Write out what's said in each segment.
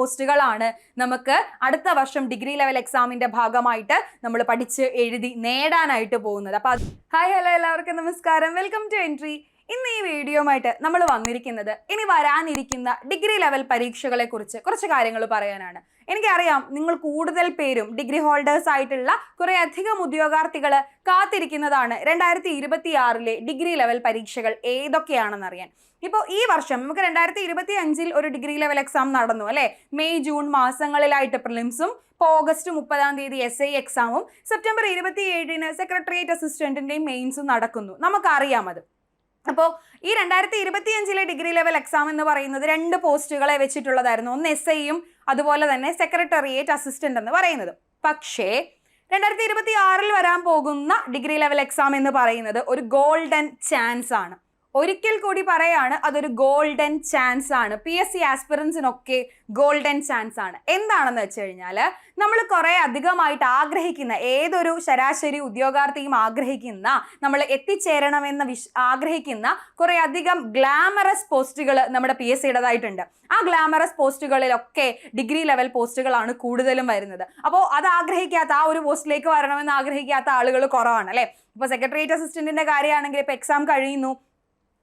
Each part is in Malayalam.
പോസ്റ്റുകളാണ് നമുക്ക് അടുത്ത വർഷം ഡിഗ്രി ലെവൽ എക്സാമിന്റെ ഭാഗമായിട്ട് നമ്മൾ പഠിച്ച് എഴുതി നേടാനായിട്ട് പോകുന്നത്. അപ്പൊ ഹായ് ഹലോ എല്ലാവർക്കും നമസ്കാരം. Welcome to entry. ഇന്ന് ഈ വീഡിയോയുമായിട്ട് നമ്മൾ വന്നിരിക്കുന്നത് ഇനി വരാനിരിക്കുന്ന ഡിഗ്രി ലെവൽ പരീക്ഷകളെ കുറിച്ച് കുറച്ച് കാര്യങ്ങൾ പറയാനാണ്. എനിക്കറിയാം നിങ്ങൾ കൂടുതൽ പേരും ഡിഗ്രി ഹോൾഡേഴ്സ് ആയിട്ടുള്ള കുറെ അധികം ഉദ്യോഗാർത്ഥികൾ കാത്തിരിക്കുന്നതാണ് രണ്ടായിരത്തി ഇരുപത്തി ആറിലെ ഡിഗ്രി ലെവൽ പരീക്ഷകൾ ഏതൊക്കെയാണെന്നറിയാൻ ഇപ്പോൾ ഈ വർഷം നമുക്ക് രണ്ടായിരത്തി ഇരുപത്തി അഞ്ചിൽ ഒരു ഡിഗ്രി ലെവൽ എക്സാം നടന്നു അല്ലേ? മെയ് ജൂൺ മാസങ്ങളിലായിട്ട് പ്രിലിംസും ഇപ്പോൾ ഓഗസ്റ്റ് മുപ്പതാം തീയതി എസ് ഐ എക്സാമും സെപ്റ്റംബർ ഇരുപത്തി ഏഴിന് സെക്രട്ടേറിയറ്റ് അസിസ്റ്റന്റിന്റെയും മെയിൻസും നടക്കുന്നു. നമുക്കറിയാം അത്. അപ്പോൾ ഈ രണ്ടായിരത്തി ഇരുപത്തി അഞ്ചിലെ ഡിഗ്രി ലെവൽ എക്സാം എന്ന് പറയുന്നത് രണ്ട് പോസ്റ്റുകളെ വെച്ചിട്ടുള്ളതായിരുന്നു. ഒന്ന് എസ് ഐയും അതുപോലെ തന്നെ സെക്രട്ടേറിയറ്റ് അസിസ്റ്റന്റ് എന്ന് പറയുന്നത്. പക്ഷേ രണ്ടായിരത്തി ഇരുപത്തി ആറിൽ വരാൻ പോകുന്ന ഡിഗ്രി ലെവൽ എക്സാം എന്ന് പറയുന്നത് ഒരു ഗോൾഡൻ ചാൻസ് ആണ്. ഒരിക്കൽ കൂടി പറയാണ് അതൊരു ഗോൾഡൻ ചാൻസ് ആണ്. പി എസ് സി ആസ്പിറൻസിനൊക്കെ ഗോൾഡൻ ചാൻസ് ആണ്. എന്താണെന്ന് വെച്ച് കഴിഞ്ഞാൽ നമ്മൾ കുറേ അധികമായിട്ട് ആഗ്രഹിക്കുന്ന ഏതൊരു ശരാശരി ഉദ്യോഗാർത്ഥിയും ആഗ്രഹിക്കുന്ന നമ്മൾ എത്തിച്ചേരണമെന്ന് വിശ് ആഗ്രഹിക്കുന്ന കുറേ അധികം ഗ്ലാമറസ് പോസ്റ്റുകൾ നമ്മുടെ പി എസ് സിയുടേതായിട്ടുണ്ട് ആ ഗ്ലാമറസ് പോസ്റ്റുകളിലൊക്കെ ഡിഗ്രി ലെവൽ പോസ്റ്റുകളാണ് കൂടുതലും വരുന്നത്. അപ്പോൾ അത് ആഗ്രഹിക്കാത്ത ആ ഒരു പോസ്റ്റിലേക്ക് വരണമെന്ന് ആഗ്രഹിക്കാത്ത ആളുകൾ കുറവാണ് അല്ലേ? ഇപ്പോൾ സെക്രട്ടേറിയറ്റ് അസിസ്റ്റന്റിന്റെ കാര്യമാണെങ്കിൽ ഇപ്പോൾ എക്സാം കഴിയുന്നു.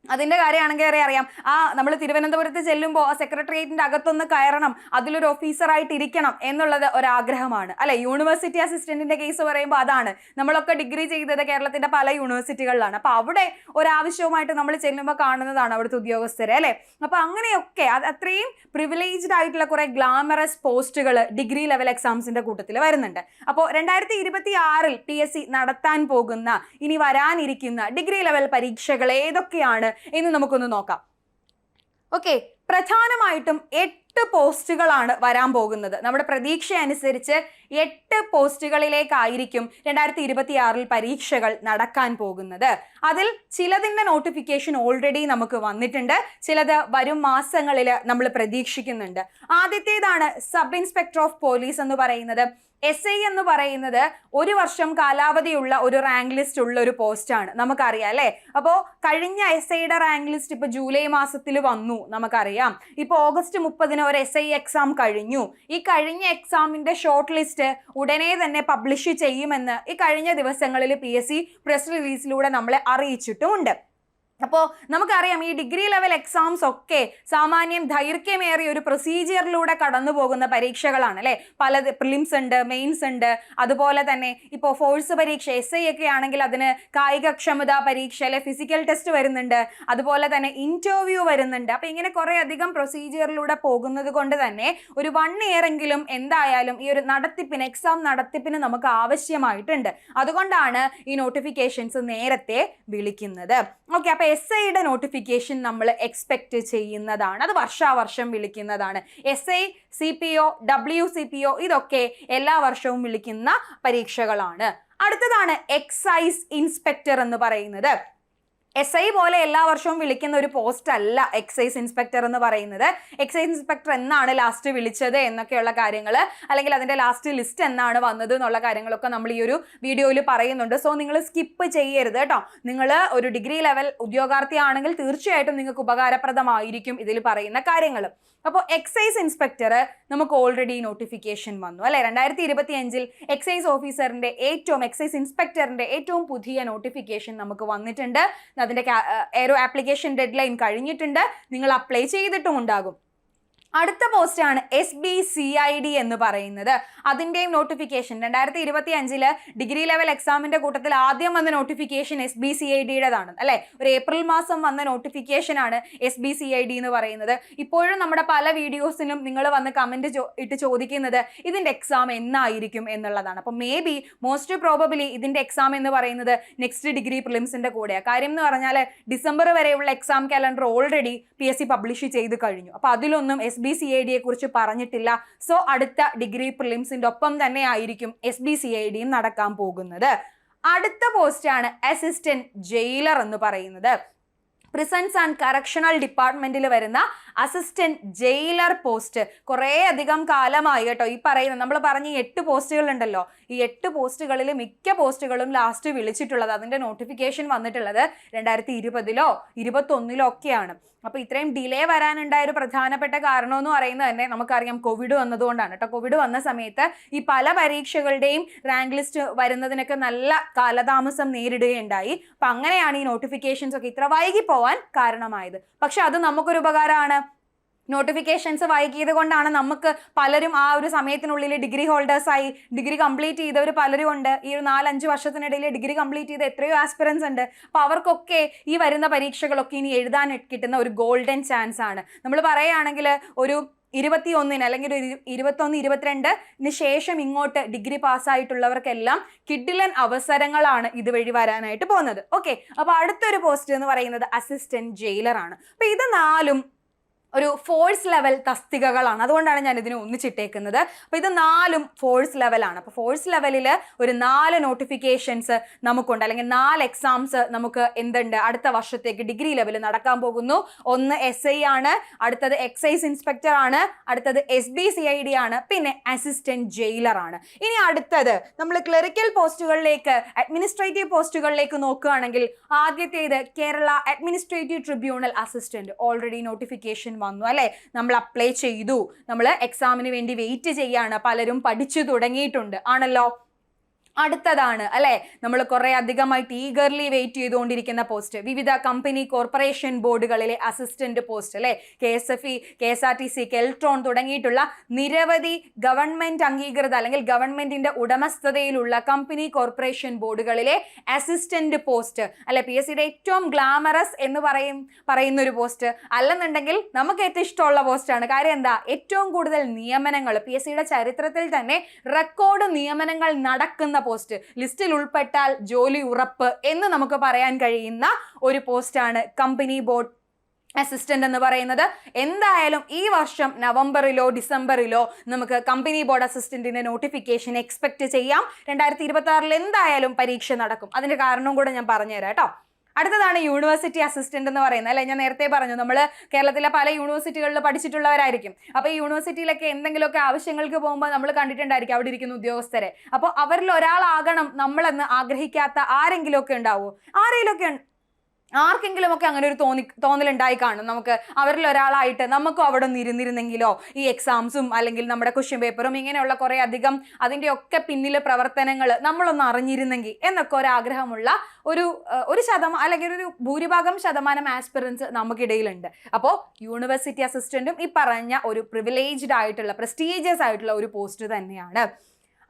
അതിന്റെ കാര്യമാണെങ്കിൽ വരെ അറിയാം. ആ നമ്മൾ തിരുവനന്തപുരത്ത് ചെല്ലുമ്പോൾ ആ സെക്രട്ടേറിയറ്റിന്റെ അകത്തൊന്ന് കയറണം. അതിലൊരു ഓഫീസറായിട്ട് ഇരിക്കണം എന്നുള്ളത് ഒരാഗ്രഹമാണ്. അല്ലെ? യൂണിവേഴ്സിറ്റി അസിസ്റ്റന്റിന്റെ കേസ് പറയുമ്പോൾ അതാണ്. നമ്മളൊക്കെ ഡിഗ്രി ചെയ്തത് കേരളത്തിന്റെ പല യൂണിവേഴ്സിറ്റികളിലാണ് അപ്പൊ അവിടെ ഒരാവശ്യവുമായിട്ട് നമ്മൾ ചെല്ലുമ്പോൾ കാണുന്നതാണ് അവിടുത്തെ ഉദ്യോഗസ്ഥരെ അല്ലെ? അപ്പൊ അങ്ങനെയൊക്കെ അത് അത്രയും പ്രിവിലേജ്ഡ് ആയിട്ടുള്ള കുറെ ഗ്ലാമറസ് പോസ്റ്റുകൾ ഡിഗ്രി ലെവൽ എക്സാംസിന്റെ കൂട്ടത്തിൽ വരുന്നുണ്ട്. അപ്പോൾ രണ്ടായിരത്തി ഇരുപത്തി ആറിൽ പി എസ് സി നടത്താൻ പോകുന്ന ഇനി വരാനിരിക്കുന്ന ഡിഗ്രി ലെവൽ പരീക്ഷകൾ ഏതൊക്കെയാണ്? എന്ന് നമുക്കൊന്ന് നോക്കാം. ഓക്കെ പ്രധാനമായിട്ടും എട്ട് പോസ്റ്റുകളാണ് വരാൻ പോകുന്നത്. നമ്മുടെ പ്രതീക്ഷ അനുസരിച്ച് എട്ട് പോസ്റ്റുകളിലേക്കായിരിക്കും രണ്ടായിരത്തി ഇരുപത്തി ആറിൽ പരീക്ഷകൾ നടക്കാൻ പോകുന്നത്. അതിൽ ചിലതിന്റെ നോട്ടിഫിക്കേഷൻ ഓൾറെഡി നമുക്ക് വന്നിട്ടുണ്ട്. ചിലത് വരും മാസങ്ങളിൽ നമ്മൾ പ്രതീക്ഷിക്കുന്നുണ്ട്. ആദ്യത്തേതാണ് സബ് ഇൻസ്പെക്ടർ ഓഫ് പോലീസ് എന്ന് പറയുന്നത്. എസ് ഐ എന്ന് പറയുന്നത് ഒരു വർഷം കാലാവധിയുള്ള ഒരു റാങ്ക് ലിസ്റ്റ് ഉള്ള ഒരു പോസ്റ്റാണ് നമുക്കറിയാം അല്ലേ? അപ്പോൾ കഴിഞ്ഞ എസ് ഐയുടെ റാങ്ക് ലിസ്റ്റ് ഇപ്പോൾ ജൂലൈ മാസത്തിൽ വന്നു നമുക്കറിയാം. ഇപ്പോൾ ഓഗസ്റ്റ് മുപ്പതിന് ഒരു എസ് ഐ എക്സാം കഴിഞ്ഞു. ഈ കഴിഞ്ഞ എക്സാമിന്റെ ഷോർട്ട് ലിസ്റ്റ് ഉടനെ തന്നെ പബ്ലിഷ് ചെയ്യുമെന്ന് ഈ കഴിഞ്ഞ ദിവസങ്ങളിൽ പി എസ് സി പ്രസ് റിലീസിലൂടെ നമ്മളെ അറിയിച്ചിട്ടുമുണ്ട്. അപ്പോൾ നമുക്കറിയാം ഈ ഡിഗ്രി ലെവൽ എക്സാംസ് ഒക്കെ സാമാന്യം ദൈർഘ്യമേറിയ ഒരു പ്രൊസീജിയറിലൂടെ കടന്നു പോകുന്ന പരീക്ഷകളാണ് അല്ലേ? പല പ്രിലിംസ് ഉണ്ട് മെയിൻസ് ഉണ്ട്. അതുപോലെ തന്നെ ഇപ്പോൾ ഫോഴ്സ് പരീക്ഷ എസ് ഐ ഒക്കെ ആണെങ്കിൽ അതിന് കായികക്ഷമതാ പരീക്ഷ അല്ലെ? ഫിസിക്കൽ ടെസ്റ്റ് വരുന്നുണ്ട്. അതുപോലെ തന്നെ ഇന്റർവ്യൂ വരുന്നുണ്ട്. അപ്പോൾ ഇങ്ങനെ കുറേ അധികം പ്രൊസീജിയറിലൂടെ പോകുന്നത് കൊണ്ട് തന്നെ ഒരു വൺ ഇയർ എങ്കിലും എന്തായാലും ഈ ഒരു നടത്തിപ്പിന് എക്സാം നടത്തിപ്പിന് നമുക്ക് ആവശ്യമായിട്ടുണ്ട്. അതുകൊണ്ടാണ് ഈ നോട്ടിഫിക്കേഷൻസ് നേരത്തെ വിളിക്കുന്നത്. ഓക്കെ അപ്പോൾ എസ് ഐയുടെ നോട്ടിഫിക്കേഷൻ നമ്മൾ എക്സ്പെക്റ്റ് ചെയ്യുന്നതാണ്. അത് വർഷാവർഷം വിളിക്കുന്നതാണ്. S I C P O W C P O ഇതൊക്കെ എല്ലാ വർഷവും വിളിക്കുന്ന പരീക്ഷകളാണ്. അടുത്തതാണ് എക്സൈസ് ഇൻസ്പെക്ടർ എന്ന് പറയുന്നത്. എസ് ഐ പോലെ എല്ലാ വർഷവും വിളിക്കുന്ന ഒരു പോസ്റ്റ് അല്ല എക്സൈസ് ഇൻസ്പെക്ടർ എന്ന് പറയുന്നത്. എക്സൈസ് ഇൻസ്പെക്ടർ എന്നാണ് ലാസ്റ്റ് വിളിച്ചത് എന്നൊക്കെയുള്ള കാര്യങ്ങൾ. അല്ലെങ്കിൽ അതിന്റെ ലാസ്റ്റ് ലിസ്റ്റ് എന്നാണ് വന്നത് എന്നുള്ള കാര്യങ്ങളൊക്കെ നമ്മൾ ഈ ഒരു വീഡിയോയിൽ പറയുന്നുണ്ട്. സോ നിങ്ങൾ സ്കിപ്പ് ചെയ്യരുത് കേട്ടോ നിങ്ങൾ ഒരു ഡിഗ്രി ലെവൽ ഉദ്യോഗാർത്ഥിയാണെങ്കിൽ തീർച്ചയായിട്ടും നിങ്ങൾക്ക് ഉപകാരപ്രദമായിരിക്കും ഇതിൽ പറയുന്ന കാര്യങ്ങൾ. അപ്പോൾ എക്സൈസ് ഇൻസ്പെക്ടർ നമുക്ക് ഓൾറെഡി നോട്ടിഫിക്കേഷൻ വന്നു. അല്ലെ? രണ്ടായിരത്തി ഇരുപത്തി അഞ്ചിൽ എക്സൈസ് ഓഫീസറിന്റെ ഏറ്റവും എക്സൈസ് ഇൻസ്പെക്ടറിന്റെ ഏറ്റവും പുതിയ നോട്ടിഫിക്കേഷൻ നമുക്ക് വന്നിട്ടുണ്ട്. അതിന്റെ എയറോ ആപ്ലിക്കേഷൻ ഡെഡ് ലൈൻ കഴിഞ്ഞിട്ടുണ്ട്. നിങ്ങൾ അപ്ലൈ ചെയ്തിട്ടും ഉണ്ടാകും. അടുത്ത പോസ്റ്റാണ് S B C I D എന്ന് പറയുന്നത്. അതിന്റെയും നോട്ടിഫിക്കേഷൻ രണ്ടായിരത്തി ഇരുപത്തി അഞ്ചിൽ ഡിഗ്രി ലെവൽ എക്സാമിന്റെ കൂട്ടത്തിൽ ആദ്യം വന്ന notification S B C I ഡിയുടേതാണ് അല്ലെ? ഒരു ഏപ്രിൽ മാസം വന്ന നോട്ടിഫിക്കേഷൻ ആണ് S B C I D എന്ന് പറയുന്നത്. ഇപ്പോഴും നമ്മുടെ പല വീഡിയോസിനും നിങ്ങൾ വന്ന് കമന്റ് ഇട്ട് ചോദിക്കുന്നത് ഇതിന്റെ എക്സാം എന്നായിരിക്കും എന്നുള്ളതാണ്. അപ്പോൾ മേ ബി മോസ്റ്റ് പ്രോബബിലി ഇതിന്റെ എക്സാം എന്ന് പറയുന്നത് നെക്സ്റ്റ് ഡിഗ്രി പ്രിലിംസിന്റെ കൂടെയാണ് കാര്യം എന്ന് പറഞ്ഞാൽ ഡിസംബർ വരെയുള്ള exam calendar already P S C publish ചെയ്ത് കഴിഞ്ഞു. അപ്പോൾ അതിലൊന്നും എസ് ബി സി ഐ ഡിയെ കുറിച്ച് പറഞ്ഞിട്ടില്ല. സോ അടുത്ത ഡിഗ്രി പ്രിലിംസിന്റെ ഒപ്പം തന്നെ ആയിരിക്കും എസ് ബി സി ഐ ഡിയും നടക്കാൻ പോകുന്നത്. അടുത്ത പോസ്റ്റാണ് അസിസ്റ്റന്റ് ജയിലർ എന്ന് പറയുന്നത്. പ്രിസൻസ് ആൻഡ് കറക്ഷണൽ ഡിപ്പാർട്ട്മെന്റിൽ വരുന്ന അസിസ്റ്റന്റ് ജയിലർ പോസ്റ്റ് കുറേ അധികം കാലമായി കേട്ടോ. ഈ പറയുന്ന നമ്മൾ പറഞ്ഞ എട്ട് പോസ്റ്റുകൾ ഉണ്ടല്ലോ ഈ എട്ട് പോസ്റ്റുകളിൽ മിക്ക പോസ്റ്റുകളും ലാസ്റ്റ് വിളിച്ചിട്ടുള്ളത് അതിന്റെ നോട്ടിഫിക്കേഷൻ വന്നിട്ടുള്ളത് രണ്ടായിരത്തി ഇരുപതിലോ ഇരുപത്തൊന്നിലോ ഒക്കെയാണ്. അപ്പോൾ ഇത്രയും ഡിലേ വരാനുണ്ടായ ഒരു പ്രധാനപ്പെട്ട കാരണം എന്ന് പറയുന്നത് തന്നെ നമുക്കറിയാം കോവിഡ് വന്നതുകൊണ്ടാണ് കേട്ടോ. കോവിഡ് വന്ന സമയത്ത് ഈ പല പരീക്ഷകളുടെയും റാങ്ക് ലിസ്റ്റ് വരുന്നതിനൊക്കെ നല്ല കാലതാമസം നേരിടുകയുണ്ടായി. അപ്പം അങ്ങനെയാണ് ഈ നോട്ടിഫിക്കേഷൻസ് ഒക്കെ ഇത്ര വൈകി പോവാൻ കാരണമായത്. പക്ഷെ അത് നമുക്കൊരു ഉപകാരമാണ്. നോട്ടിഫിക്കേഷൻസ് വൈകിയത് കൊണ്ടാണ് നമുക്ക് പലരും ആ ഒരു സമയത്തിനുള്ളിൽ ഡിഗ്രി ഹോൾഡേഴ്സായി ഡിഗ്രി കംപ്ലീറ്റ് ചെയ്തവർ പലരും ഉണ്ട്. ഈ ഒരു നാലഞ്ച് വർഷത്തിനിടയിൽ ഡിഗ്രി കംപ്ലീറ്റ് ചെയ്ത എത്രയോ ആസ്പിറൻസ് ഉണ്ട്. അപ്പോൾ അവർക്കൊക്കെ ഈ വരുന്ന പരീക്ഷകളൊക്കെ ഇനി എഴുതാൻ കിട്ടുന്ന ഒരു ഗോൾഡൻ ചാൻസ് ആണ്. നമ്മൾ പറയുകയാണെങ്കിൽ ഒരു ഇരുപത്തി ഒന്നിന് അല്ലെങ്കിൽ ഒരു ഇരു- ഇരുപത്തൊന്ന് ഇരുപത്തിരണ്ടിന് ശേഷം ഇങ്ങോട്ട് ഡിഗ്രി പാസ്സായിട്ടുള്ളവർക്കെല്ലാം കിഡിലൻ അവസരങ്ങളാണ് ഇതുവഴി വരാനായിട്ട് പോകുന്നത്. ഓക്കെ അപ്പോൾ അടുത്തൊരു പോസ്റ്റ് എന്ന് പറയുന്നത് അസിസ്റ്റന്റ് ജയിലറാണ് അപ്പോൾ ഇത് നാലും ഒരു ഫോഴ്സ് ലെവൽ തസ്തികകളാണ്. അതുകൊണ്ടാണ് ഞാൻ ഇതിനെ ഒന്നിച്ചിട്ടേക്കുന്നത്. അപ്പോൾ ഇത് നാലും ഫോഴ്സ് ലെവലാണ് അപ്പോൾ ഫോഴ്സ് ലെവലിൽ ഒരു നാല് നോട്ടിഫിക്കേഷൻസ് നമുക്കുണ്ട്. അല്ലെങ്കിൽ നാല് എക്സാംസ് നമുക്ക് എന്തുണ്ട്? അടുത്ത വർഷത്തേക്ക് ഡിഗ്രി ലെവൽ നടക്കാൻ പോകുന്നു. ഒന്ന് എസ് ഐ ആണ്. അടുത്തത് എക്സൈസ് ഇൻസ്പെക്ടർ ആണ്. അടുത്തത് S B C I D ആണ്. പിന്നെ അസിസ്റ്റന്റ് ജയിലർ ആണ്. ഇനി അടുത്തത് നമ്മൾ ക്ലറിക്കൽ പോസ്റ്റുകളിലേക്ക് അഡ്മിനിസ്ട്രേറ്റീവ് പോസ്റ്റുകളിലേക്ക് നോക്കുകയാണെങ്കിൽ ആദ്യത്തേത് Kerala administrative tribunal assistant already notification വന്നു അല്ലെ? നമ്മൾ അപ്ലൈ ചെയ്തു നമ്മൾ എക്സാമിന് വേണ്ടി വെയിറ്റ് ചെയ്യാണ് പലരും പഠിച്ചു തുടങ്ങിയിട്ടുണ്ട് ആണല്ലോ? അടുത്തതാണ് അല്ലെ? നമ്മൾ കുറെ അധികമായിട്ട് ഈഗർലി വെയിറ്റ് ചെയ്തുകൊണ്ടിരിക്കുന്ന പോസ്റ്റ് വിവിധ കമ്പനി കോർപ്പറേഷൻ ബോർഡുകളിലെ അസിസ്റ്റന്റ് പോസ്റ്റ് അല്ലെ? K S F E K S R T C Keltron തുടങ്ങിയിട്ടുള്ള നിരവധി ഗവൺമെന്റ് അംഗീകൃത അല്ലെങ്കിൽ ഗവൺമെന്റിന്റെ ഉടമസ്ഥതയിലുള്ള കമ്പനി കോർപ്പറേഷൻ ബോർഡുകളിലെ അസിസ്റ്റന്റ് പോസ്റ്റ് അല്ലെ? പി എസ് സിയുടെ ഏറ്റവും ഗ്ലാമറസ് എന്ന് പറയും പറയുന്ന ഒരു പോസ്റ്റ് അല്ലെന്നുണ്ടെങ്കിൽ നമുക്ക് ഏറ്റവും ഇഷ്ടമുള്ള പോസ്റ്റാണ് കാര്യം എന്താ? ഏറ്റവും കൂടുതൽ നിയമനങ്ങൾ പി എസ് സിയുടെ ചരിത്രത്തിൽ തന്നെ റെക്കോർഡ് നിയമനങ്ങൾ നടക്കുന്ന പോസ്റ്റ് ലിസ്റ്റിൽ ഉൾപ്പെട്ടാൽ ജോലി ഉറപ്പ് എന്ന് നമുക്ക് പറയാൻ കഴിയുന്ന ഒരു പോസ്റ്റാണ് കമ്പനി ബോർഡ് അസിസ്റ്റന്റ് എന്ന് പറയുന്നത്. എന്തായാലും ഈ വർഷം നവംബറിലോ ഡിസംബറിലോ നമുക്ക് കമ്പനി ബോർഡ് അസിസ്റ്റന്റിന്റെ നോട്ടിഫിക്കേഷൻ എക്സ്പെക്ട് ചെയ്യാം. രണ്ടായിരത്തി ഇരുപത്തി ആറിൽ എന്തായാലും പരീക്ഷ നടക്കും. അതിന്റെ കാരണം കൂടെ ഞാൻ പറഞ്ഞുതരാം കേട്ടോ. അടുത്തതാണ് യൂണിവേഴ്സിറ്റി അസിസ്റ്റന്റ് എന്ന് പറയുന്നത്. അല്ലെ? ഞാൻ നേരത്തെ പറഞ്ഞു നമ്മൾ കേരളത്തിലെ പല യൂണിവേഴ്സിറ്റികളിൽ പഠിച്ചിട്ടുള്ളവരായിരിക്കും. അപ്പോൾ ഈ യൂണിവേഴ്സിറ്റിയിലൊക്കെ എന്തെങ്കിലുമൊക്കെ ആവശ്യങ്ങൾക്ക് പോകുമ്പോൾ നമ്മൾ കണ്ടിട്ടുണ്ടായിരിക്കും അവിടെ ഇരിക്കുന്ന ഉദ്യോഗസ്ഥരെ. അപ്പോൾ അവരിൽ ഒരാളാകണം നമ്മളെന്ന് ആഗ്രഹിക്കാത്ത ആരെങ്കിലും ഒക്കെ ഉണ്ടാവുമോ ആരെങ്കിലുമൊക്കെ ആർക്കെങ്കിലും ഒക്കെ അങ്ങനെ ഒരു തോന്നി തോന്നലുണ്ടായി കാണും. നമുക്ക് അവരിൽ ഒരാളായിട്ട് നമുക്കും അവിടെ ഒന്ന് ഇരുന്നിരുന്നെങ്കിലോ ഈ എക്സാംസും അല്ലെങ്കിൽ നമ്മുടെ ക്വസ്റ്റ്യൻ പേപ്പറും ഇങ്ങനെയുള്ള കുറേ അധികം അതിന്റെ ഒക്കെ പിന്നിലെ പ്രവർത്തനങ്ങൾ നമ്മളൊന്ന് അറിഞ്ഞിരുന്നെങ്കിൽ എന്നൊക്കെ ഒരു ആഗ്രഹമുള്ള ഒരു ഒരു ശതമാനം അല്ലെങ്കിൽ ഒരു ഭൂരിഭാഗം ശതമാനം ആസ്പിറൻസ് നമുക്കിടയിലുണ്ട്. അപ്പോൾ യൂണിവേഴ്സിറ്റി അസിസ്റ്റന്റും ഈ പറഞ്ഞ ഒരു പ്രിവിലേജ്ഡ് ആയിട്ടുള്ള പ്രസ്റ്റീജിയസ് ആയിട്ടുള്ള ഒരു പോസ്റ്റ് തന്നെയാണ്.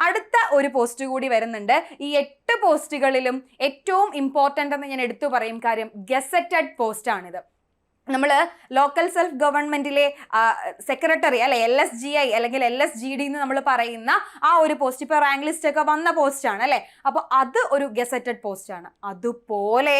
അടുത്ത ഒരു പോസ്റ്റ് കൂടി വരുന്നുണ്ട്. ഈ എട്ട് പോസ്റ്റുകളിലും ഏറ്റവും ഇമ്പോർട്ടന്റ് എന്ന് ഞാൻ എടുത്തു പറയും കാര്യം ഗസറ്റഡ് പോസ്റ്റ് ആണിത്. നമ്മൾ ലോക്കൽ സെൽഫ് ഗവൺമെന്റിലെ സെക്രട്ടറി അല്ലെ എൽ എസ് ജി ഐ അല്ലെങ്കിൽ എൽ എസ് ജി ഡി എന്ന് നമ്മൾ പറയുന്ന ആ ഒരു പോസ്റ്റ് ഇപ്പോൾ റാങ്ക് ലിസ്റ്റ് ഒക്കെ വന്ന പോസ്റ്റാണ് അല്ലേ? അപ്പോൾ അത് ഒരു ഗസറ്റഡ് പോസ്റ്റാണ് അതുപോലെ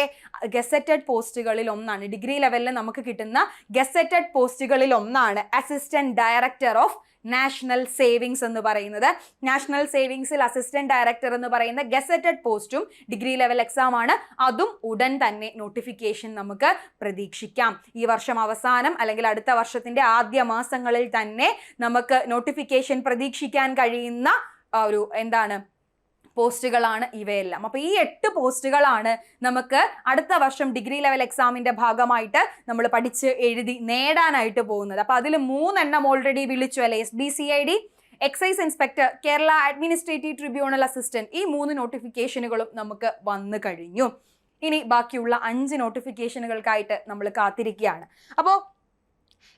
ഗസറ്റഡ് പോസ്റ്റുകളിൽ ഒന്നാണ്. ഡിഗ്രി ലെവലിൽ നമുക്ക് കിട്ടുന്ന ഗസറ്റഡ് പോസ്റ്റുകളിൽ ഒന്നാണ് assistant director of national savings എന്ന് പറയുന്നത്. നാഷണൽ സേവിങ്സിൽ അസിസ്റ്റന്റ് ഡയറക്ടർ എന്ന് പറയുന്ന ഗസറ്റഡ് പോസ്റ്റും ഡിഗ്രി ലെവൽ എക്സാം ആണ്. അതും ഉടൻ തന്നെ നോട്ടിഫിക്കേഷൻ നമുക്ക് പ്രതീക്ഷിക്കാം. ഈ വർഷം അവസാനം അല്ലെങ്കിൽ അടുത്ത വർഷത്തിന്റെ ആദ്യ മാസങ്ങളിൽ തന്നെ നമുക്ക് നോട്ടിഫിക്കേഷൻ പ്രതീക്ഷിക്കാൻ കഴിയുന്ന ഒരു എന്താണ് പോസ്റ്റുകളാണ് ഇവയെല്ലാം. അപ്പോൾ ഈ എട്ട് പോസ്റ്റുകളാണ് നമുക്ക് അടുത്ത വർഷം ഡിഗ്രി ലെവൽ എക്സാമിന്റെ ഭാഗമായിട്ട് നമ്മൾ പഠിച്ച് എഴുതി നേടാനായിട്ട് പോകുന്നത്. അപ്പോൾ അതിൽ മൂന്നെണ്ണം ഓൾറെഡി വിളിച്ചു അല്ലെ? S B C I D excise inspector Kerala administrative tribunal assistant ഈ മൂന്ന് നോട്ടിഫിക്കേഷനുകളും നമുക്ക് വന്നു കഴിഞ്ഞു. ഇനി ബാക്കിയുള്ള അഞ്ച് നോട്ടിഫിക്കേഷനുകൾക്കായിട്ട് നമ്മൾ കാത്തിരിക്കുകയാണ്. അപ്പോൾ